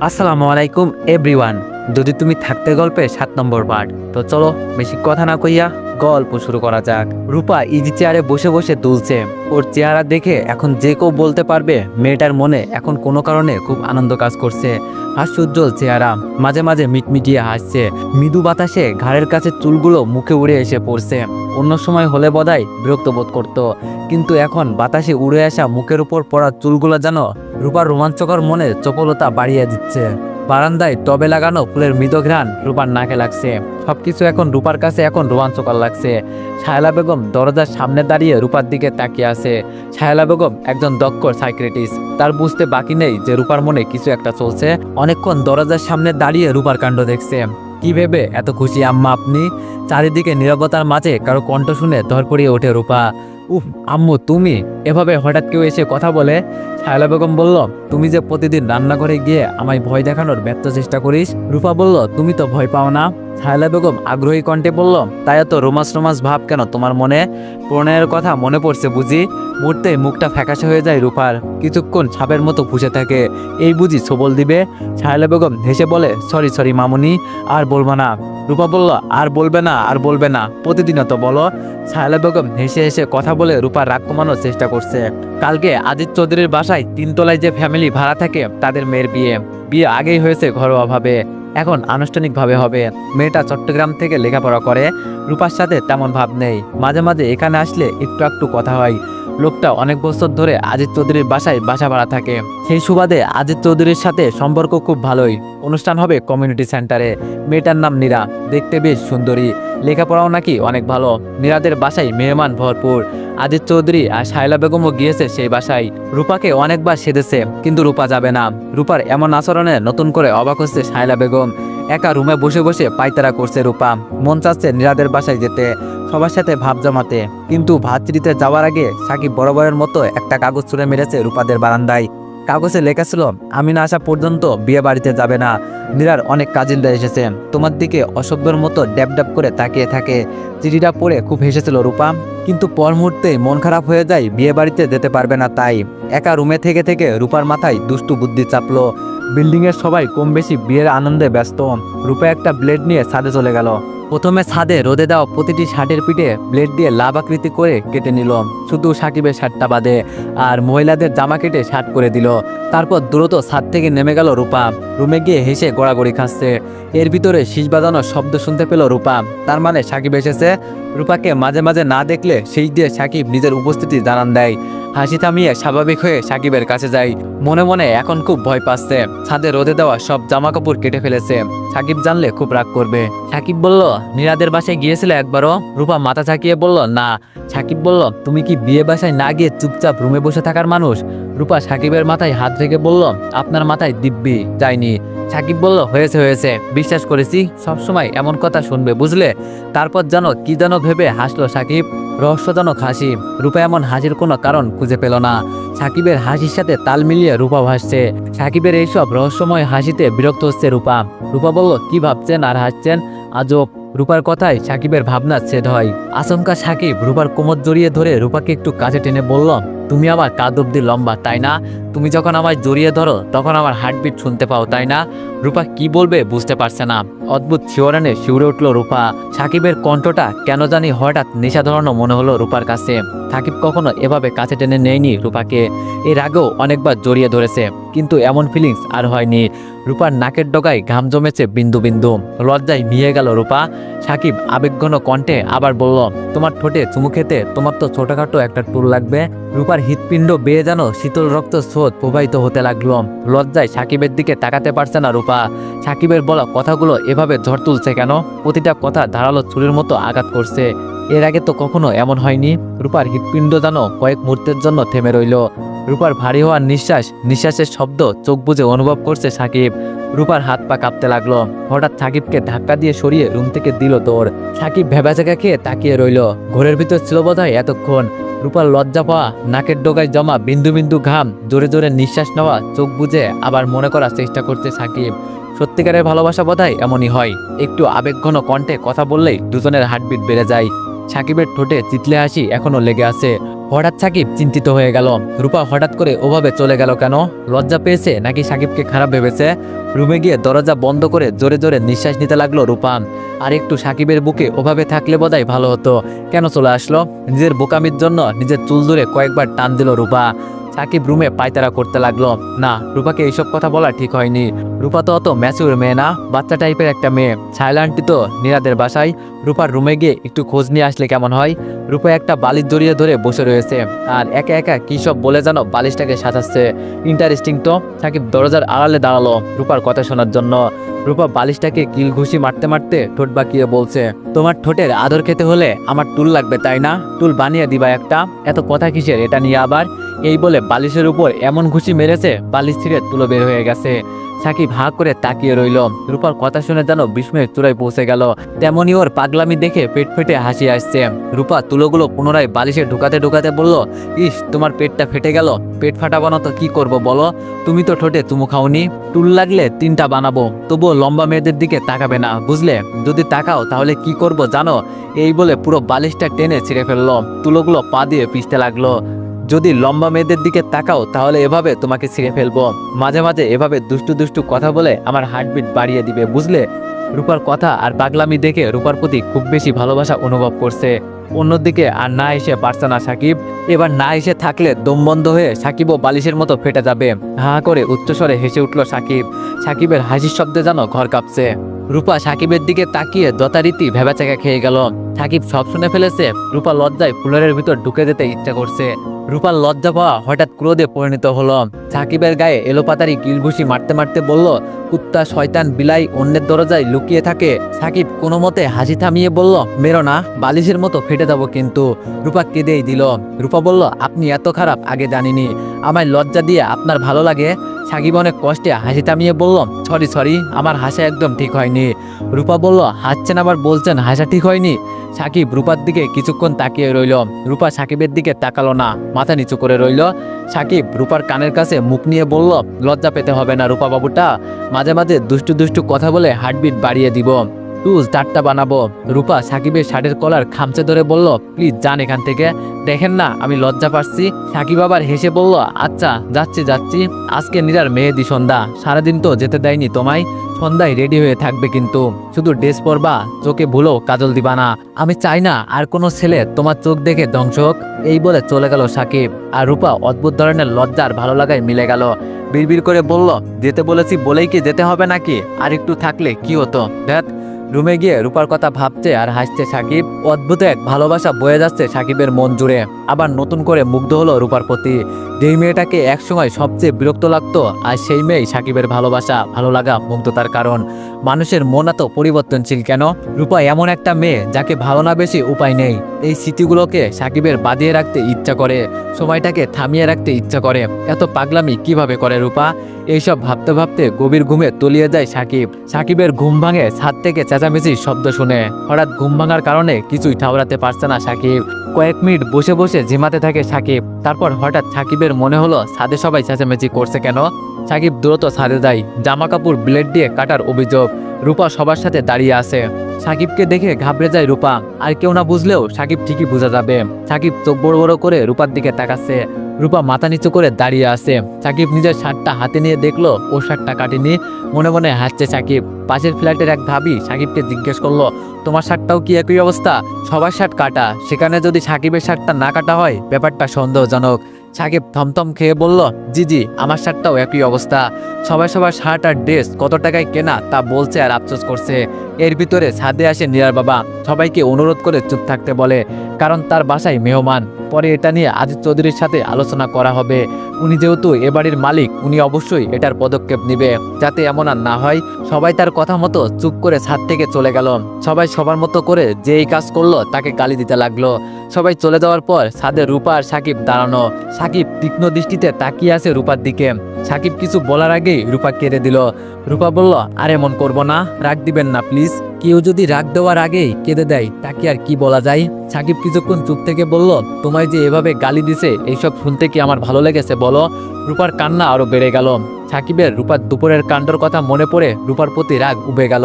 আসসালামু আলাইকুম এভরিওয়ান যদি তুমি থাকতে গল্পে সাত নম্বর পার্ট, তো চলো বেশি কথা না কইয়া গল্প শুরু করা যাক। রূপা ইজি চেয়ারে বসে বসে দুলছে। ওর চেহারা দেখে এখন যে কেউ বলতে পারবে, মেয়েটার মনে এখন কোনো কারণে খুব আনন্দ কাজ করছে। হাস্যোজ্জ্বল চেহারা, মাঝে মাঝে মিটমিটিয়ে হাসছে। মৃদু বাতাসে ঘাড়ের কাছে চুলগুলো মুখে উড়ে এসে পড়ছে। অন্য সময় হলে বদাই বিরক্ত বোধ করতো। কিন্তু এখন বাতাসে উড়ে আসা মুখের উপর পড়া চুলগুলো যেন রূপার রোমাঞ্চকর মনে চপলতা বাড়িয়ে দিচ্ছে। বারান্দায় টবে লাগানো ফুলের মৃদ ঘ্রাণ রূপার নাকে লাগছে। সবকিছু এখন রূপার কাছে এখন রোমাঞ্চকর লাগছে। শায়লা বেগম দরজার সামনে দাঁড়িয়ে রূপার দিকে তাকিয়ে আছে। শায়লা বেগম একজন দক্ষ সাইক্রেটিস্ট তার বুঝতে বাকি নেই যে রূপার মনে কিছু একটা চলছে। অনেকক্ষণ দরজার সামনে দাঁড়িয়ে রূপার কাণ্ড দেখছে। কি ভেবে এত খুশি আম্মা আপনি? চারিদিকে নীরবতার মাঝে কারও কণ্ঠ শুনে ধর ধরপড়িয়ে ওঠে রূপা। উফ, আম্মু, তুমি? এভাবে হঠাৎ কেউ এসে কথা বলে? শায়লা বেগম বলল, তুমি যে প্রতিদিন রান্নাঘরে গিয়ে আমায় ভয় দেখানোর ব্যর্থ চেষ্টা করিস? রূপা বলল, তুমি তো ভয় পাও না। শায়লা বেগম আগ্রহী কণ্ঠে বলল, তাই এত রোমাস রোমাস ভাব কেন? তোমার মনে প্রণয়ের কথা মনে পড়ছে বুঝি? মুহূর্তে মুখটা ফ্যাকাশে হয়ে যায় রূপার কিছুক্ষণ ছাপের মতো ফুসে থাকে। এই বুঝি সবল দিবে? শায়লা বেগম হেসে বলে, সরি সরি মামুনি, আর বলব না। রূপা বলল, আর বলবে না, আর বলবে না। প্রতিদিনও তো বলো। ছায়লা বেগম হেসে হেসে কথা বলে রূপার রাগ কমানোর চেষ্টা করছে। কালকে আজিত চৌধুরীর বাসায় তিনতলায় যে ফ্যামিলি ভাড়া থাকে, তাদের মেয়ের বিয়ে। বিয়ে আগেই হয়েছে ঘরোয়াভাবে। এখন আনুষ্ঠানিকভাবে হবে। মেয়েটা চট্টগ্রাম থেকে লেখাপড়া করে। রূপার সাথে তেমন ভাব নেই। মাঝে মাঝে এখানে আসলে একটু একটু কথা হয়। লোকটা অনেক বছর ধরে আজিত চৌধুরীর বাসায় বাসা ভাড়া থাকে। সেই সুবাদে আজিত চৌধুরীর সাথে সম্পর্ক খুব ভালোই। অনুষ্ঠান হবে কমিউনিটি সেন্টারে। মেয়েটার নাম নীরা। দেখতে বেশ সুন্দরী। লেখাপড়াও নাকি অনেক ভালো। নীরাদের বাসায় মেহমান ভরপুর। আজিত চৌধুরী আর শায়লা বেগমও গিয়েছে সেই বাসায়। রূপাকে অনেকবার সেধেছে কিন্তু রূপা যাবে না। রূপার এমন আচরণে নতুন করে অবাক হচ্ছে শায়লা বেগম। একা রুমে বসে বসে পাইতারা করছে রূপা। মন চাচ্ছে নীরাদের বাসায় যেতে। সবার সাথে ভাব জমাতে। কিন্তু ভাতৃতে যাওয়ার আগে সাকিব বরাবরের মতো একটা কাগজ ছুঁড়ে মেরেছে রূপাদের বারান্দায়। কাগজে লেখা ছিল আমি না আসা পর্যন্ত বিয়ে বাড়িতে যাবে না। নীরার অনেক কাজিনরা এসেছে তোমার দিকে অসভ্যর মতো ড্যাব ড্যাব করে তাকিয়ে থাকে। চিঠিটা পড়ে খুব হেসেছিল রূপা। কিন্তু পর মুহূর্তে মন খারাপ হয়ে যায়, বিয়ে বাড়িতে যেতে পারবে না তাই। একা রুমে থেকে থেকে রূপার মাথায় দুষ্টু বুদ্ধি চাপলো। বিল্ডিংয়ের সবাই কম বেশি বিয়ের আনন্দে ব্যস্ত। রূপা একটা ব্লেড নিয়ে ছাদে চলে গেল। প্রথমে ছাদে রোদে দেওয়া প্রতিটি শার্টের পিঠে ব্লেড দিয়ে লাভ আকৃতি করে কেটে নিল। শুধু সাকিবের শার্টটা বাদে আর মহিলাদের জামা কেটে শার্ট করে দিল। তারপর দ্রুত ছাদ থেকে নেমে গেল রূপা। রুমে গিয়ে হেসে গড়াগড়ি খাচ্ছে। এর ভিতরে শীষ বাজানোর শব্দ শুনতে পেল রূপা। তার মানে সাকিব এসেছে রূপাকে মাঝে মাঝে না দেখলে সেই দিয়ে সাকিব নিজের উপস্থিতি জানান দেয়। হাসি থামিয়ে স্বাভাবিক হয়ে সাকিবের কাছে যায়। মনে মনে এখন খুব ভয় পাচ্ছে। ছাদে রোদে দেওয়া সব জামা কাপড় কেটে ফেলেছে। সাকিব জানলে খুব রাগ করবে। সাকিব বলল, নীরাদের বাসায় গিয়েছিলে একবারও? রূপা মাথা ঝাঁকিয়ে বলল, না। সাকিব বলল, তুমি কি বিয়ে বাসায় না গিয়ে চুপচাপ রুমে বসে থাকার মানুষ? রূপা সাকিবের মাথায় হাত রেখে বলল, আপনার মাথায় দিব্যি যায়নি সাকিব বলল, হয়েছে হয়েছে। বিশ্বাস করেছি, সবসময় এমন কথা শুনবে, বুঝলে? তারপর যেন কি যেন ভেবে হাসলো সাকিব। রহস্যজনক হাসি। রূপা এমন হাসির কোনো কারণ খুঁজে পেল না। সাকিবের হাসির সাথে তাল মিলিয়ে রূপা ভাসছে সাকিবের এইসব রহস্যময় হাসিতে বিরক্ত হচ্ছে রূপা। রূপা বলল, কি ভাবছেন আর হাসছেন? আজব। রূপার কথায় সাকিবের ভাবনা ছেদ হয়। আচমকা সাকিব রূপার কোমর জড়িয়ে ধরে রূপাকে একটু কাছে টেনে বলল তুমি আমার কাদ অব্দি লম্বা, তাই না? তুমি যখন আমায় জড়িয়ে ধরো, তখন আমার হার্টবিট শুনতে পাও, তাই না? রূপা কি বলবে বুঝতে পারছে না। অদ্ভুত শিওরানে শিউরে উঠল রূপা। সাকিবের কণ্ঠটা কেন জানি হঠাৎ নেশা ধরানো মনে হলো রূপার কাছে। সাকিব কখনো এভাবে কাছে টেনে নেয়নি রূপাকে। এর আগেও অনেকবার জড়িয়ে ধরেছে, কিন্তু এমন ফিলিংস আর হয়নি। রূপার নাকের ডগায় ঘাম জমেছে বিন্দু বিন্দু। লজ্জায় মিয়ে গেল রূপা। সাকিব আবেগঘন কণ্ঠে আবার বলল, তোমার ঠোঁটে চুমু খেতে তোমার তো ছোটখাটো একটা টুল লাগবে। রূপার হৃৎপিণ্ড বেয়ে যেন শীতল রক্ত স্রোত প্রবাহিত হতে লাগল। লজ্জায় সাকিবের দিকে তাকাতে পারছে না রূপা। সাকিবের বলা কথাগুলো এভাবে ঝড় তুলছে কেন? প্রতিটা কথা ধারালো ছুরির মতো আঘাত করছে। এর আগে তো কখনো এমন হয়নি। রূপার হৃৎপিণ্ড যেন কয়েক মুহূর্তের জন্য থেমে রইল। রূপার ভারী হওয়ার নিঃশ্বাস, নিঃশ্বাসের শব্দ চোখ বুজে অনুভব করছে সাকিব। রূপার হাত পা কাঁপতে লাগল। হঠাৎ সাকিবকে ধাক্কা দিয়ে সরিয়ে রুম থেকে দিল তোর সাকিব ভেবাচাকা খেয়ে তাকিয়ে রইল। ঘরের ভিতর ছিল বোধ হয় এতক্ষণ। রূপার লজ্জা পাওয়া, নাকের ডোগায় জমা বিন্দু বিন্দু ঘাম, জোরে জোরে নিঃশ্বাস নেওয়া, চোখ বুজে আবার মনে করার চেষ্টা করছে সাকিব। সত্যিকারের ভালোবাসা বোধহয় এমনই হয়। একটু আবেগঘন কণ্ঠে কথা বললেই দুজনের হার্টবিট বেড়ে যায়। সাকিবের ঠোঁটে চিতলে আসি এখনও লেগে আছে। হঠাৎ সাকিব চিন্তিত হয়ে গেল। রূপা হঠাৎ করে ওভাবে চলে গেল কেন? লজ্জা পেয়েছে নাকি সাকিবকে খারাপ ভেবেছে? রুমে গিয়ে দরজা বন্ধ করে জোরে জোরে নিঃশ্বাস নিতে লাগল রূপা। আর একটু সাকিবের বুকে ওভাবে থাকলে বোধহয় ভালো হতো। কেন চলে আসলো? নিজের বোকামির জন্য নিজের চুল ধরে কয়েকবার টান দিল রূপা। সাকিব রুমে পায়তারা করতে লাগল। না, রূপাকে এইসব কথা বলা ঠিক হয়নি। রূপা তো অত ম্যাচুর মেয়ে না, বাচ্চা টাইপের একটা মেয়ে। ছায়লা আন্টি তো নিরাদের বাসায়। রূপার রুমে গিয়ে একটু খোঁজ নিয়ে আসলে কেমন হয়? রূপা একটা বালিশ জড়িয়ে ধরে বসে রয়েছে। আর একা একা কী সব বলে যেন বালিশটাকে সাজাচ্ছে। ইন্টারেস্টিং তো। সাকিব দরজার আড়ালে দাঁড়াল রূপার কথা শোনার জন্য। রূপা বালিশটাকে কিল ঘুষি মারতে মারতে ঠোঁট বাঁকিয়ে বলছে, তোমার ঠোঁটের আদর খেতে হলে আমার টুল লাগবে, তাই না? টুল বানিয়ে দিবা একটা। এত কথা কিসের? এটা নিয়ে আবার? এই বলে বালিশের উপর এমন ঘুষি মেরেছে, বালিশ ছিঁড়ে তুলো বের হয়ে গেছে। সাকিব হাঁ করে তাকিয়ে রইল। রূপার কথা শুনে যেন বিস্ময়ের চূড়ায় পৌঁছে গেল। তেমনি ওর পাগলামি দেখে পেট ফেটে হাসি আসছে। রূপা তুলোগুলো পুনরায় বালিশে ঢুকাতে ঢুকাতে বলল, ইস, তোমার পেটটা ফেটে গেল। পেট ফাটাবো না তো কি করব বলো? তুমি তো ঠোঁটে তুমু খাওনি। টুল লাগলে তিনটা বানাবো। তবুও লম্বা মেয়েদের দিকে তাকাবে না, বুঝলে? যদি তাকাও তাহলে কি করব জানো? এই বলে পুরো বালিশটা টেনে ছিঁড়ে ফেলল। তুলোগুলো পা দিয়ে পিষতে লাগল। যদি লম্বা মেয়েদের দিকে তাকাও, তাহলে এভাবে তোমাকে ছিঁড়ে ফেলব। মাঝে মাঝে এভাবে দুষ্টু দুষ্টু কথা বলে আমার হার্টবিট বাড়িয়ে দিবে, বুঝলে? রূপার কথা আর পাগলামি দেখে রূপার প্রতি খুব বেশি ভালোবাসা অনুভব করছে। অন্যদিকে আর না এসে পারছে না সাকিব। এবার না এসে থাকলে দম বন্ধ হয়ে সাকিবও বালিশের মতো ফেটে যাবে। হা করে উচ্চস্বরে হেসে উঠল সাকিব। সাকিবের হাসির শব্দে যেন ঘর কাঁপছে। রূপা সাকিবের দিকে তাকিয়ে যথারীতি ভেবাচাকা খেয়ে গেল। সাকিব সব শুনে ফেলেছে, রূপা লজ্জায় ফুলের ভিতর ঢুকে যেতে ইচ্ছা করছে। রূপার লজ্জা পাওয়া হঠাৎ ক্রোধে পরিণত হল। সাকিবের গায়ে এলোপাতারি কিলঘুষি মারতে মারতে বলল, কুত্তা, শয়তান, বিলাই, অন্যের দরজায় লুকিয়ে থাকে। সাকিব কোনো মতে হাসি থামিয়ে বলল, মেরো না, বালিশের মতো ফেটে যাব কিন্তু। রূপা কেঁদেই দিল। রূপা বলল, আপনি এত খারাপ, আগে জানিনি। আমায় লজ্জা দিয়ে আপনার ভালো লাগে? সাকিব অনেক কষ্টে হাসি থামিয়ে বলল সরি সরি, আমার হাসা একদম ঠিক হয়নি। রূপা বলল, হাসছেন আবার বলছেন, হাসা ঠিক হয়নি? সাকিব রূপার দিকে কিছুক্ষণ তাকিয়ে রইল। রূপা সাকিবের দিকে তাকালো না, মাথা নিচু করে রইল। সাকিব রূপার কানের কাছে মুখ নিয়ে বলল, লজ্জা পেতে হবে না রূপা বাবুটা। মাঝে মাঝে দুষ্টু দুষ্টু কথা বলে হার্টবিট বাড়িয়ে দিব। টুজ চারটা বানাবো। রূপা সাকিবের শার্টের কলার খামচে ধরে বলল, প্লিজ যান এখান থেকে। দেখেন না, আমি লজ্জা পাচ্ছি। সাকিব আবার হেসে বলল আচ্ছা যাচ্ছি যাচ্ছি। আজকে নিরার মেহেদি সন্ধ্যা। সারাদিন তো যেতে দেয়নি তোমায়। সন্ধ্যায় রেডি হয়ে থাকবে কিন্তু। শুধু ড্রেস পরবা, চোখে ভুলো কাজল দিবা না আমি চাই না আর কোনো ছেলে তোমার চোখ দেখে ধ্বংস হোক। এই বলে চলে গেল সাকিব। আর রূপা অদ্ভুত ধরনের লজ্জার ভালো লাগায় মিলে গেল। বিড়বিড় করে বলল, যেতে বলেছি বলেই কি যেতে হবে নাকি? আর একটু থাকলে কি হতো? দেখ রুমে গিয়ে রূপার কথা ভাবছে আর হাসছে সাকিব। অদ্ভুত এক ভালোবাসা বয়ে যাচ্ছে সাকিবের মন জুড়ে। আবার নতুন করে মুগ্ধ হলো রূপার প্রতি। যেই মেয়েটাকে একসময় সবচেয়ে বিরক্ত লাগতো, আর সেই মেয়েই সাকিবের ভালোবাসা ভালো লাগা মুগ্ধতার কারণ। মানুষের মন এত পরিবর্তনশীল কেন? রূপা এমন একটা মেয়ে যাকে ভালো না বেশি উপায় নেই। এই স্মৃতিগুলোকে সাকিবের বাঁধিয়ে রাখতে ইচ্ছা করে, সময়টাকে থামিয়ে রাখতে ইচ্ছা করে। এত পাগলামি কীভাবে করে রূপা? এইসব ভাবতে ভাবতে গভীর ঘুমে তলিয়ে যায় সাকিব। সাকিবের ঘুম ভাঙে ছাদ থেকে চেঁচামেচির শব্দ শুনে। হঠাৎ ঘুম ভাঙার কারণে কিছুই ঠাউরাতে পারছে না সাকিব। কয়েক মিনিট বসে বসে ঝিমাতে থাকে সাকিব। তারপর হঠাৎ সাকিবের মনে হলো, ছাদে সবাই চেঁচামেচি করছে কেন? সাকিব দ্রুত ছাদে যায়। জামা কাপড় ব্লেড দিয়ে কাটার অভিযোগ। রূপা সবার সাথে দাঁড়িয়ে আছে। সাকিবকে দেখে ঘাবড়ে যায় রূপা। আর কেউ না বুঝলেও সাকিব ঠিকই বোঝা যাবে। সাকিব চোখ বড় বড় করে রূপার দিকে তাকাচ্ছে। রূপা মাথা নিচু করে দাঁড়িয়ে আছে। সাকিব নিজের শার্টটা হাতে নিয়ে দেখল, ও শার্টটা কাটেনি। মনে মনে হাসছে সাকিব। পাশের ফ্ল্যাটের এক ভাবি সাকিবকে জিজ্ঞেস করল, তোমার শার্টটাও কি একই অবস্থা? সবার শার্ট কাটা। সেখানে যদি সাকিবের শার্টটা না কাটা হয়, ব্যাপারটা সন্দেহজনক। সাকিব থমথম খেয়ে বলল, জি জি, আমার শার্টটাও একই অবস্থা। সবাই সবার শার্ট আর ড্রেস কত টাকায় কেনা তা বলছে আর আফসোস করছে। এর ভিতরে ছাদে আসে নীরার বাবা। সবাইকে অনুরোধ করে চুপ থাকতে বলে। কারণ তার বাসায় মেহমান। পরে এটা নিয়ে আজিজ চৌধুরীর সাথে আলোচনা করা হবে। উনি যেহেতু এ বাড়ির মালিক, উনি অবশ্যই এটার পদক্ষেপ নেবে। যাতে এমন আর না হয়, সবাই তার কথা মতো চুপ করে ছাদ থেকে চলে গেল। সবাই সবার মতো করে যে এই কাজ করল, তাকে গালি দিতে লাগল। সবাই চলে যাওয়ার পর ছাদে রূপা আর সাকিব দাঁড়ানো। সাকিব তীক্ষ্ণ দৃষ্টিতে তাকিয়ে আছে রূপার দিকে। সাকিব কিছু বলার আগেই রূপা কেড়ে দিল। রূপা বলল, আর এমন করব না, রাগ দিবেন না প্লিজ কেউ যদি রাগ দেওয়ার আগেই কেঁদে দেয়, তাকে আর কি বলা যায়? সাকিব কিছুক্ষণ চুপ থেকে বলল, তোমায় যে এভাবে গালি দিছে, এইসব শুনতে কি আমার ভালো লেগেছে, বলো? রূপার কান্না আরও বেড়ে গেল। সাকিবের রূপার দুপুরের কাণ্ডর কথা মনে পড়ে রূপার প্রতি রাগ উবে গেল।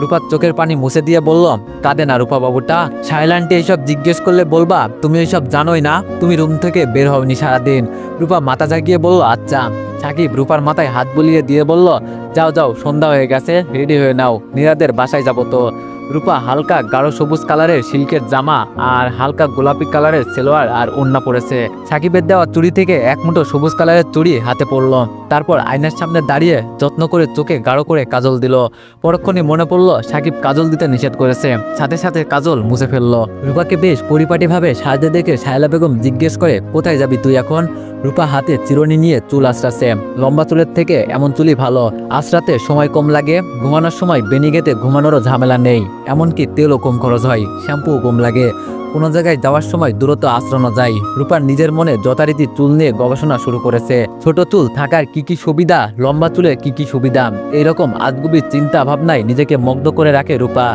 রূপার চোখের পানি মুছে দিয়ে বলল, কাঁদে না রূপা বাবুটা সাইলান্টে এইসব জিজ্ঞেস করলে বলবা, তুমি এইসব জানোই না, তুমি রুম থেকে বের হওনি সারাদিন। রূপা মাথা জাগিয়ে বলল আচ্ছা। সাকিব রূপার মাথায় হাত বুলিয়ে দিয়ে বলল, যাও যাও, সন্ধ্যা হয়ে গেছে, রেডি হয়ে নাও, নীরাদের বাসায় যাব তো। রূপা হালকা গাঢ় সবুজ কালারের সিল্কের জামা আর হালকা গোলাপি কালারের সেলোয়ার আর ওড়না পরেছে। সাকিবের দেওয়া চুড়ি থেকে এক মুঠো সবুজ কালারের চুড়ি হাতে পড়ল। তারপর আয়নার সামনে দাঁড়িয়ে যত্ন করে চোখে গাঢ় করে কাজল দিল। পরক্ষণে মনে পড়ল, সাকিব কাজল দিতে নিষেধ করেছে। সাথে সাথে কাজল মুছে ফেলল। রূপাকে বেশ পরিপাটিভাবে সাজতে দেখে শায়লা বেগম জিজ্ঞেস করে, কোথায় যাবি তুই এখন? রূপা হাতে চিরনি নিয়ে চুল আশ্রাছে লম্বা চুলের থেকে এমন চুলই ভালো। আশ্রাতে সময় কম লাগে, ঘুমানোর সময় বেনিগেতে ঘুমানোরও ঝামেলা নেই। এমনকি তেলও কম খরচ হয়, শ্যাম্পুও কম লাগে। কোনো জায়গায় যাওয়ার সময় দূরত্ব আশ্রনো যায়। রূপার নিজের মনে যথারীতি চুল নিয়ে গবেষণা শুরু করেছে। ছোট চুল থাকার কি কি সুবিধা, লম্বা চুলের কি কি সুবিধা? এইরকম আজগুবির চিন্তা ভাবনায় নিজেকে মুগ্ধ করে রাখে রূপা।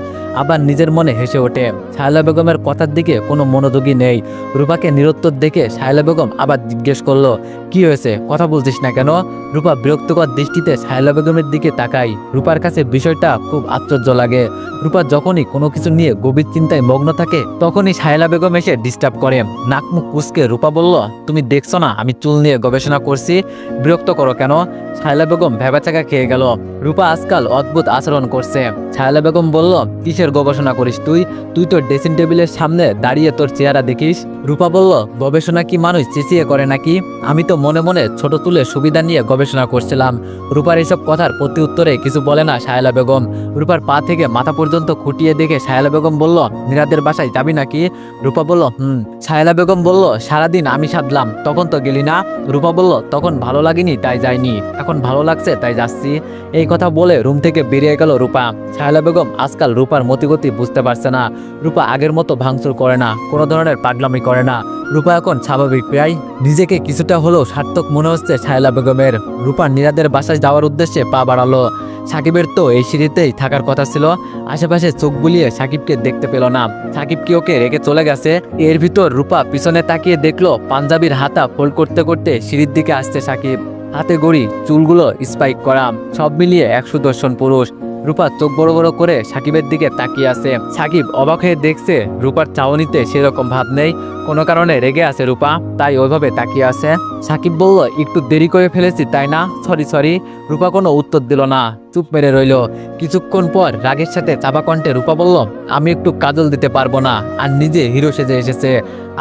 আবার নিজের মনে হেসে ওঠে। শায়লা বেগমের কথার দিকে কোনো মনোযোগী নেই। রূপাকে নিরুত্তর দেখে শায়লা বেগম আবার জিজ্ঞেস করল, কি হয়েছে? কথা বলছিস না কেন? রূপা বিরক্তকর দৃষ্টিতে শায়লা বেগমের দিকে তাকাই রূপার কাছে বিষয়টা খুব আশ্চর্য লাগে। রূপা যখনই কোনো কিছু নিয়ে গভীর চিন্তায় মগ্ন থাকে, তখনই শায়লা বেগম এসে ডিস্টার্ব করে। নাক মুখ কুচকে রূপা বলল, তুমি দেখছ না, আমি চুল নিয়ে গবেষণা করছি, বিরক্ত করো কেন? শায়লা বেগম ভেবাচাকা খেয়ে গেল। রূপা আজকাল অদ্ভুত আচরণ করছে। শায়লা বেগম বলল, কিসের গবেষণা করিস তুই? তুই তো ড্রেসিং টেবিলের সামনে দাঁড়িয়ে তোর চেহারা দেখিস। রূপা বলল, গবেষণা কি মানুষ চেঁচিয়ে করে নাকি? আমি তো মনে মনে ছোট তুলে সুবিধা নিয়ে গবেষণা করছিলাম। রূপার এসব কথার প্রতি উত্তরে কিছু বলে না শায়লা বেগম। রূপার পা থেকে মাথা পর্যন্ত খুঁটিয়ে দেখে শায়লা বেগম বলল নীরাদের বাসায় যাবি নাকি? রূপা বলল, হুম শায়লা বেগম বলল, সারাদিন আমি সাধলাম, তখন তো গেলি না। রূপা বলল, তখন ভালো লাগেনি, তাই যাইনি। এখন ভালো লাগছে, তাই যাচ্ছি। এই কথা বলে রুম থেকে বেরিয়ে গেল রূপা। শায়লা বেগম আজকাল রূপার মতিগতি বুঝতে পারছে না। রূপা আগের মতো ভাঙচুর করে না, কোনো ধরনের পাগলামি করে না। রূপা এখন স্বাভাবিক প্রায়। নিজেকে কিছুটা হলেও সার্থক মনে হচ্ছে শায়লা বেগমের। রূপা নিরাদের বাসায় যাওয়ার উদ্দেশ্যে পা বাড়ালো। সাকিবের তো এই সিঁড়িতেই থাকার কথা ছিল। আশেপাশে চোখ বুলিয়ে সাকিবকে দেখতে পেল না। সাকিব কি ওকে রেখে চলে গেছে? এর ভিতর রূপা পিছনে তাকিয়ে দেখল, পাঞ্জাবির হাতা ফোল্ড করতে করতে সিঁড়ির দিকে আসছে সাকিব। হাতে গড়ি চুলগুলো স্পাইক করা, সব মিলিয়ে একশো দর্শন পুরুষ। রূপা চোখ বড় বড় করে সাকিবের দিকে তাকিয়ে আছে। সাকিব অবাক হয়ে দেখছে রূপার চাউনিতে সেরকম ভাব নেই। কোনো কারণে রেগে আছে রূপা, তাই ওইভাবে তাকিয়ে আছে। সাকিব বলল, একটু দেরি করে ফেলেছি, তাই না? সরি সরি রূপা কোনো উত্তর দিল না, চুপ মেরে রইল। কিছুক্ষণ পর রাগের সাথে চাপা কণ্ঠে রূপা বলল, আমি একটু কাজল দিতে পারব না। আর নিজে হিরো সেজে এসেছে।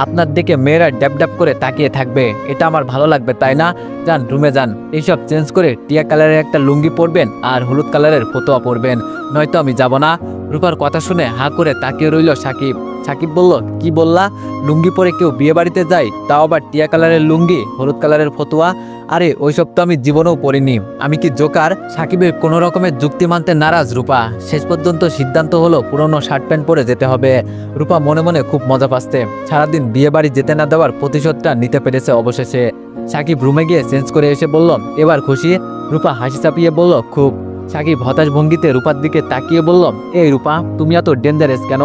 আপনার দিকে মেয়েরা ড্যাব ড্যাব করে তাকিয়ে থাকবে। এটা আমার ভালো লাগবে, তাই না? যান, রুমে যান। এইসব চেঞ্জ করে টিয়া কালারের একটা লুঙ্গি পরবেন আর হলুদ কালারের ফতোয়া পরবেন। নয়তো আমি যাব না। রূপার কথা শুনে হা করে তাকিয়ে রইল সাকিব। সাকিব বলল, কি বললা? লুঙ্গি পরে কেউ বিয়ে বাড়িতে যায়, তাও আবার টিয়া কালারের লুঙ্গি, হলুদ কালারের ফতুয়া? আরে, ওইসব তো আমি জীবনেও পড়িনি। আমি কি জোকার? সাকিবের কোনো রকমের যুক্তি মানতে নারাজ রূপা। শেষ পর্যন্ত সিদ্ধান্ত হলো, পুরনো শার্ট প্যান্ট পরে যেতে হবে। রূপা মনে মনে খুব মজা পাচ্ছে। সারাদিন বিয়ে বাড়ি যেতে না দেওয়ার প্রতিশোধটা নিতে পেরেছে অবশেষে। সাকিব রুমে গিয়ে চেঞ্জ করে এসে বলল, এবার খুশি? রূপা হাসি চাপিয়ে বলল, খুব। সাকিব হতাশ ভঙ্গিতে রূপার দিকে তাকিয়ে বলল, এই রূপা, তুমি এত ডেঞ্জারাস কেন?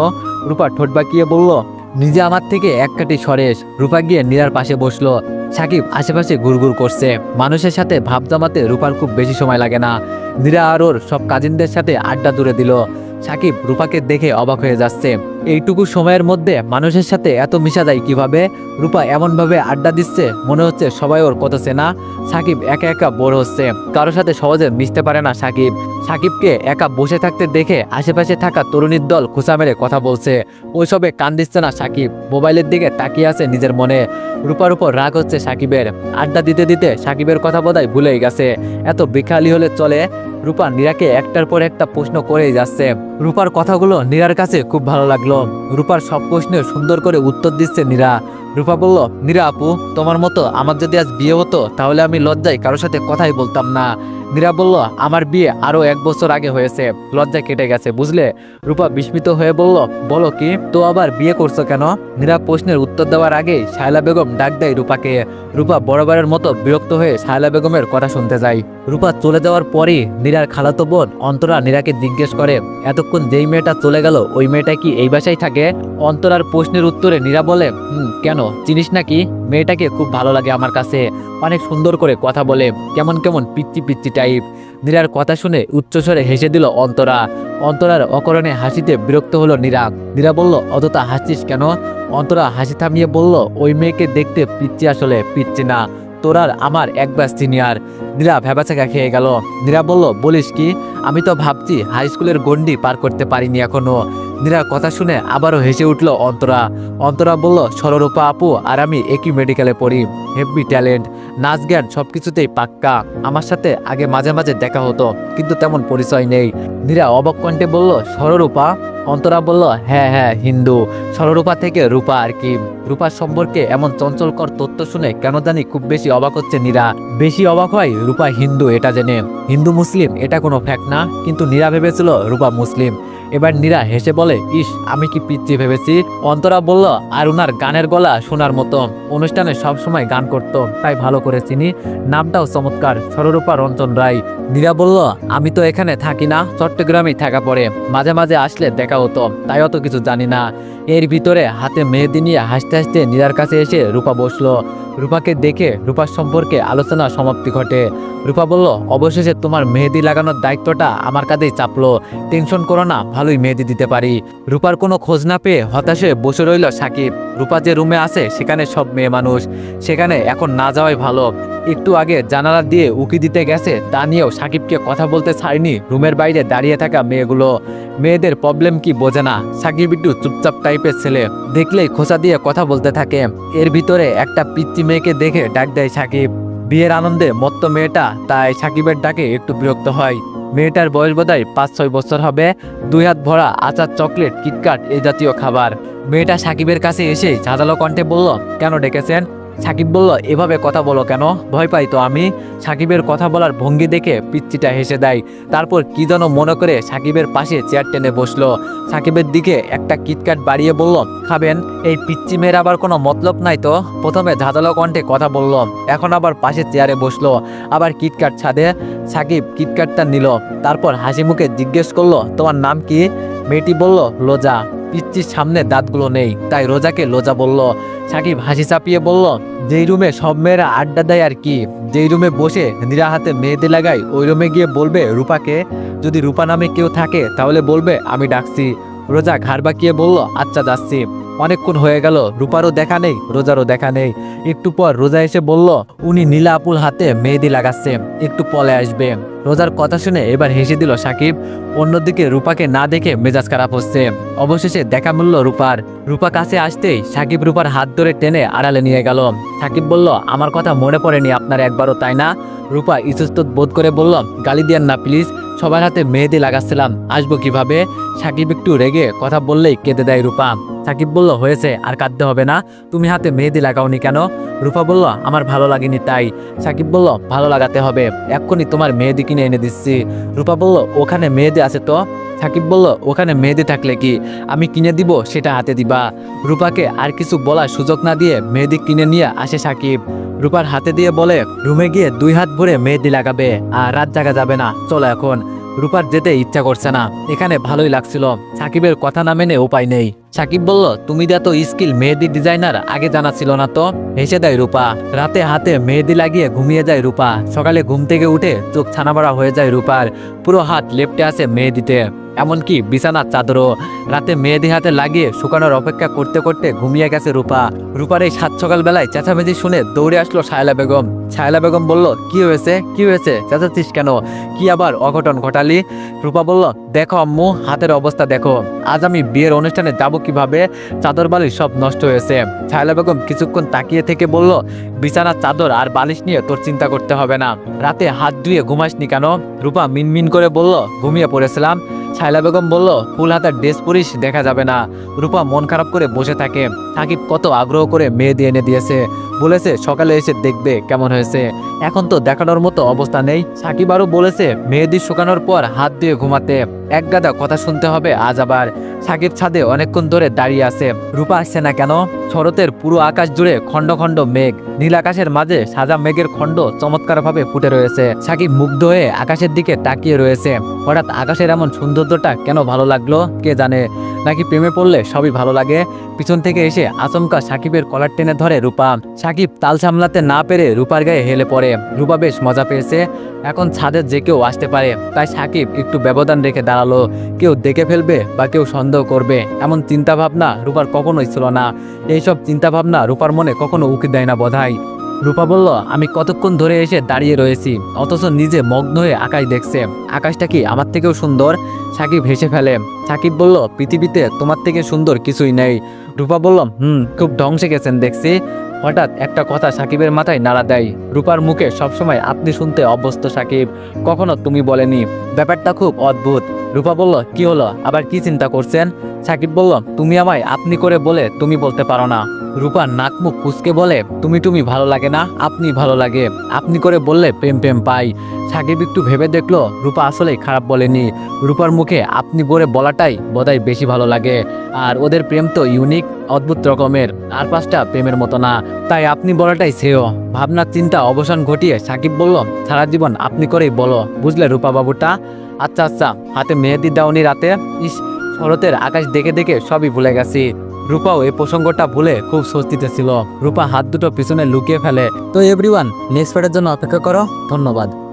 রূপা ঠোঁট বাঁকিয়ে বলল, নিজে আমার থেকে এক কাটি সরেশ। রূপা গিয়ে নীরার পাশে বসল। সাকিব আশেপাশে ঘুরঘুর করছে। মানুষের সাথে ভাব জমাতে রূপার খুব বেশি সময় লাগে না। নীরা আর ওর সব কাজিনদের সাথে আড্ডা দূরে দিল। সাকিব রূপাকে দেখে অবাক হয়ে যাচ্ছে। এইটুকু সময়ের মধ্যে মানুষের সাথে এত মিশা যায় কীভাবে? রূপা এমনভাবে আড্ডা দিচ্ছে, মনে হচ্ছে সবাই ওর কত চেনা। সাকিব একা একা বোর হচ্ছে। কারোর সাথে সহজে মিশতে পারে না সাকিব। সাকিবকে একা বসে থাকতে দেখে আশেপাশে থাকা তরুণীর দল খোঁচা মেরে কথা বলছে। ওইসবে কান দিচ্ছে না সাকিব। মোবাইলের দিকে তাকিয়ে আছে নিজের মনে। রূপার উপর রাগ হচ্ছে সাকিবের। আড্ডা দিতে দিতে সাকিবের কথা বোধহয় ভুলেই গেছে। এত বিখালি হলে চলে। রূপা নীরাকে একটার পর একটা প্রশ্ন করেই যাচ্ছে। রূপার কথাগুলো নীরার কাছে খুব ভালো লাগল। রূপার সব প্রশ্নের সুন্দর করে উত্তর দিচ্ছে নীরা। রূপা বলল, নীরা আপু, তোমার মতো আমার যদি আজ বিয়ে হতো, তাহলে আমি লজ্জায় কারোর সাথে কথাই বলতাম না। নীরা বলল, আমার বিয়ে আরও এক বছর আগে হয়েছে। লজ্জা কেটে গেছে, বুঝলে? রূপা বিস্মিত হয়ে বলল, বলো কি, তো আবার বিয়ে করছ কেন? নীরা প্রশ্নের উত্তর দেওয়ার আগে শায়লা বেগম ডাক দেয় রূপাকে। রূপা বরাবরের মতো বিরক্ত হয়ে শায়লা বেগমের কথা শুনতে যায়। রূপা চলে যাওয়ার পরই নীরার খালাতো বোন অন্তরা নীরাকে জিজ্ঞেস করে, এতক্ষণ যেই মেয়েটা চলে গেল, ওই মেয়েটা কি এই বাসায় থাকে? অন্তরার প্রশ্নের উত্তরে নীরা বলে, হুম, কেন? চিনিস নাকি মেয়েটাকে খুব ভালো লাগে আমার কাছে। অনেক সুন্দর করে কথা বলে, কেমন কেমন পিচ্চি পিচ্চি টাইপ নীরার কথা শুনে উচ্চস্বরে হেসে দিল অন্তরা। অন্তরার অকরণে হাসিতে বিরক্ত হলো নীরা। নীরা বলল অতটা হাসছিস কেন? অন্তরা হাসি থামিয়ে বলল, ওই মেয়েকে দেখতে পিচ্ছি আসলে পিচ্ছি না। তোরার আমার একবার সিনিয়র। নীরা ভেবাচাকা খেয়ে গেল। নীরা বলল, বলিস কি? আমি তো ভাবছি হাই স্কুলের গন্ডি পার করতে পারিনি এখনও। নীরা কথা শুনে আবারও হেসে উঠল অন্তরা। অন্তরা বলল সররূপা আপু আর আমি একই মেডিকেলে পড়ি। Heavy talent. নাচ জ্ঞান সব কিছুতেই পাক্কা। আমার সাথে আগে মাঝে মাঝে দেখা হতো, কিন্তু তেমন পরিচয় নেই। নীরা অবাক কণ্ঠে বলল সররূপা অন্তরা বলল হ্যাঁ হ্যাঁ হিন্দু। সররূপা থেকে রূপা আর কি। রূপার সম্পর্কে এমন চঞ্চলকর তথ্য শুনে কেন জানি খুব বেশি অবাক হচ্ছে নীরা। বেশি অবাক হয় রূপা হিন্দু এটা জেনে। হিন্দু মুসলিম এটা কোনো ফ্যাক্ট না, কিন্তু নীরা ভেবেছিল রূপা মুসলিম। এবার নীরা হেসে বলে, ইস, আমি কি পিচ্ছি ভেবেছি? অন্তরা বলল আর উনার গানের গলা শোনার মতো অনুষ্ঠানে সবসময় গান করত, তাই ভালো করে চিনি। নামটাও চমৎকার সররূপা রঞ্জন রায়। নীরা বলল, আমি তো এখানে থাকি না, চট্টগ্রামেই থাকা পড়ে। মাঝে মাঝে আসলে দেখা হতো, তাই অত কিছু জানি না। এর ভিতরে হাতে মেহেদি নিয়ে হাসতে হাসতে নীরার কাছে এসে রূপা বসল। রূপাকে দেখে রূপার সম্পর্কে আলোচনা সমাপ্তি ঘটে। রূপা বলল, অবশেষে তোমার মেহেদি লাগানোর দায়িত্বটা আমার কাঁধেই চাপলো। টেনশন করো না, ভালোই মেহেদি দিতে পারি। রূপার কোনো খোঁজ না পেয়ে হতাশে বসে রইল সাকিব। রূপা যে রুমে আছে, সেখানে সব মেয়ে মানুষ। সেখানে এখন না যাওয়াই ভালো। একটু আগে জানালা দিয়ে উকি দিতে গেছে, তা নিয়েও সাকিবকে কথা বলতে ছাড়িনি রুমের বাইরে দাঁড়িয়ে থাকা মেয়েগুলো। মেয়েদের প্রবলেম কি বোঝে না। সাকিব একটু চুপচাপ টাইপের ছেলে, দেখলেই খোঁচা দিয়ে কথা বলতে থাকে। এর ভিতরে একটা পিচ্চি মেয়েকে দেখে ডাক দেয় সাকিব। বিয়ের আনন্দে মত্ত মেয়েটা, তাই সাকিবের ডাকে একটু বিরক্ত হয়। মেয়েটার বয়স বোধহয় পাঁচ ছয় বছর হবে। দুই হাত ভরা আচার চকলেট কিটকাট এই জাতীয় খাবার। মেয়েটা সাকিবের কাছে এসে ঝাঁঝালো কণ্ঠে বলল, কেন ডেকেছেন? সাকিব বলল, এভাবে কথা বলো কেন? ভয় পাই তো আমি। সাকিবের কথা বলার ভঙ্গি দেখে পিচ্চিটা হেসে দেয়। তারপর কি যেন মনে করে সাকিবের পাশে চেয়ার টেনে বসল। সাকিবের দিকে একটা কিটকাট বাড়িয়ে বলল, খাবেন, এই পিচ্চি মেয়ের আবার কোনো মতলব নাই তো? প্রথমে ঝাঁঝালো কণ্ঠে কথা বলল, এখন আবার পাশে চেয়ারে বসল। আবার কিটকাট ছাদে সাকিব কিটকাটটা নিল। তারপর হাসি মুখে জিজ্ঞেস করল, তোমার নাম কি? মেয়েটি বলল, লোজা। পিচ্চির সামনে দাঁতগুলো নেই। তাই রোজাকে লোজা বলল, সাকিব হাসি চাপিয়ে বলল, যেই রুমে সব মেয়েরা আড্ডা দেয় আর কি, যেই রুমে বসে নিরা হাতে মেয়েদের লাগাই ওই রুমে গিয়ে বলবে রূপাকে, যদি রূপা নামে কেউ থাকে, তাহলে বলবে, আমি ডাকছি। রোজা ঘাড় বাঁকিয়ে বলল আচ্ছা যাচ্ছি। অনেকক্ষণ হয়ে গেল, রূপারও দেখা নেই, রোজারও দেখা নেই। একটু পর রোজা এসে বলল, উনি নীলা আপুল হাতে মেহেদি লাগাচ্ছে, একটু পলে আসবে। রোজার কথা শুনে এবার হেসে দিল সাকিব, অন্যদিকে রূপাকে না দেখে মেজাজ খারাপ হচ্ছে। অবশেষে দেখা মিলল রূপার। রূপা কাছে আসতেই সাকিব রূপার হাত ধরে টেনে আড়ালে নিয়ে গেল। সাকিব বলল, আমার কথা মনে পড়েনি আপনার একবারও, তাই না? রূপা ইতস্তত বোধ করে বলল, গালি দিয়েন না, প্লিজ। সবার হাতে মেহেদি লাগাচ্ছিলাম। আসব কীভাবে? সাকিব একটু রেগে কথা বললেই কেঁদে দেয় রূপা। সাকিব বলল, হয়েছে, আর কাঁদতে হবে না। তুমি হাতে মেহেদি লাগাওনি কেন? রূপা বলল, আমার ভালো লাগেনি তাই। সাকিব বলল, ভালো লাগাতে হবে। এক্ষুনি তোমার মেহেদি কিনে এনে দিচ্ছি। রূপা বলল, ওখানে মেহেদি আছে তো? সাকিব বলল, ওখানে মেহেদি থাকলে কি আমি কিনে দিব? সেটা হাতে দিবা। রূপাকে আর কিছু বলার সুযোগ না দিয়ে মেহেদি কিনে নিয়ে আসে সাকিব। রূপার হাতে দিয়ে বলে, রুমে গিয়ে দুই হাত ভরে মেহেদি লাগাবে আর রাত জাগা যাবে না, চলো এখন। রূপার যেতে ইচ্ছা করছে না। এখানে ভালোই লাগছিল। সাকিবের কথা না মেনে উপায় নেই। সাকিব বলল, তুমি এত স্কিল মেহেদি ডিজাইনার, আগে জানা ছিল না তো? হেসে দেয় রূপা। রাতে হাতে মেহেদি লাগিয়ে ঘুমিয়ে যায় রূপা। সকালে ঘুম থেকে উঠে চোখ ছানাবড়া হয়ে যায় রূপার। পুরো হাত লেপটে আছে মেহেদিতে। এমনকি বিছানার চাদরও। রাতে মেহেদি হাতে লাগিয়ে শুকানোর অপেক্ষা করতে করতে ঘুমিয়ে গেছে রূপা। রূপার এই সাত সকাল বেলায় চেঁচামেচি শুনে দৌড়ে আসলো সায়লা বেগম। ছায়লা বেগম বলল, কি হয়েছে? কি হয়েছে? চেঁচাচ্ছিস কেন? কি আবার অঘটন ঘটালি? রূপা বলল, দেখো আম্মু, হাতের অবস্থা দেখো। আজ আমি বিয়ের অনুষ্ঠানে যাব কীভাবে? চাদর বালিশ সব নষ্ট হয়েছে। ছায়লা বেগম কিছুক্ষণ তাকিয়ে থেকে বলল, বিছানার চাদর আর বালিশ নিয়ে তোর চিন্তা করতে হবে না। রাতে হাত ধুয়ে ঘুমাসনি কেন? রূপা মিনমিন করে বলল, ঘুমিয়ে পড়েছিলাম। ছায়লা বেগম বলল, ফুল হাতার ড্রেস পরিস, দেখা যাবে না। রূপা মন খারাপ করে বসে থাকে। সাকিব কত আগ্রহ করে মেয়ে দিয়ে এনে দিয়েছে। বলেছে, সকালে এসে দেখবে কেমন হয়েছে। এখন তো দেখানোর মতো অবস্থা নেই। সাকিব আরও বলেছে, মেহেদি শুকানোর পর হাত দিয়ে ঘুমাতে। এক গাদা কথা শুনতে হবে আজ আবার। সাকিব ছাদে অনেকক্ষণ ধরে দাঁড়িয়ে আছে। রূপা আসছে না কেন? শরতের পুরো আকাশ জুড়ে খণ্ড খণ্ড মেঘ। নীল আকাশের মাঝে সাজা মেঘের খণ্ড চমৎকারভাবে ফুটে রয়েছে। সাকিব মুগ্ধ হয়ে আকাশের দিকে তাকিয়ে রয়েছে। হঠাৎ আকাশের এমন সৌন্দর্যটা কেন ভালো লাগল? কে জানে? নাকি প্রেমে পড়লে সবই ভালো লাগে? পিছন থেকে এসে আচমকা সাকিবের কলার টেনে ধরে রূপা। সাকিব তাল সামলাতে না পেরে রূপার গায়ে হেলে পড়ে। রূপা বেশ মজা পেয়েছে। এখন ছাদের যে কেউ আসতে পারে। তাই সাকিব একটু ব্যবধান রেখে দাঁড়াল। কেউ দেখে ফেলবে বা কেউ সন্দেহ করবে। এমন চিন্তা ভাবনা রূপার কখনোই ছিল না। এইসব চিন্তা ভাবনা রূপার মনে কখনো উকি দেয় না বোধহয়। রূপা বলল, আমি কতক্ষণ ধরে এসে দাঁড়িয়ে রয়েছি, অথচ নিজে মগ্ন হয়ে আকাশ দেখছে। আকাশটা কি আমার থেকেও সুন্দর? সাকিব হেসে ফেলে। সাকিব বলল, পৃথিবীতে তোমার থেকে সুন্দর কিছুই নেই। রূপা বলল, হুম, খুব ঢংসে গেছেন, দেখছি। হঠাৎ একটা কথা সাকিবের মাথায় নাড়া দেয়। রূপার মুখে সবসময় আপনি শুনতে অভ্যস্ত সাকিব। কখনো তুমি বলেনি, ব্যাপারটা খুব অদ্ভুত। রূপা বলল, কি হলো? আবার কি চিন্তা করছেন? সাকিব বলল, তুমি আমায় আপনি করে বলে তুমি বলতে পারো না। রূপা নাকমুখ কুচকে বলে, তুমি তুমি ভালো লাগে না? আপনি ভালো লাগে। আপনি করে বললে প্রেম প্রেম পাই। সাকিব একটু ভেবে দেখল, রূপা আসলেই খারাপ বলেনি। রূপার মুখে আপনি বলে বলাটাই বোধহয় বেশি ভালো লাগে। আর ওদের প্রেম তো ইউনিক অদ্ভুত রকমের, আর পাঁচটা প্রেমের মতো না। তাই আপনি বলাটাই শ্রেয়। ভাবনার চিন্তা অবসান ঘটিয়ে সাকিব বলল, সারা জীবন আপনি করেই বলো। বুঝলে রূপা বাবুটা? আচ্ছা আচ্ছা হাতে মেহেদি দাওনি রাতে? ইস, শরতের আকাশ দেখে দেখে সবই ভুলে গেছি। রূপাও এই প্রসঙ্গটা ভুলে খুব স্বস্তিতে ছিল। রূপা হাত দুটো পিছনে লুকিয়ে ফেলে। তো এভরিওয়ান নেক্সট ফেটের জন্য অপেক্ষা করো। ধন্যবাদ।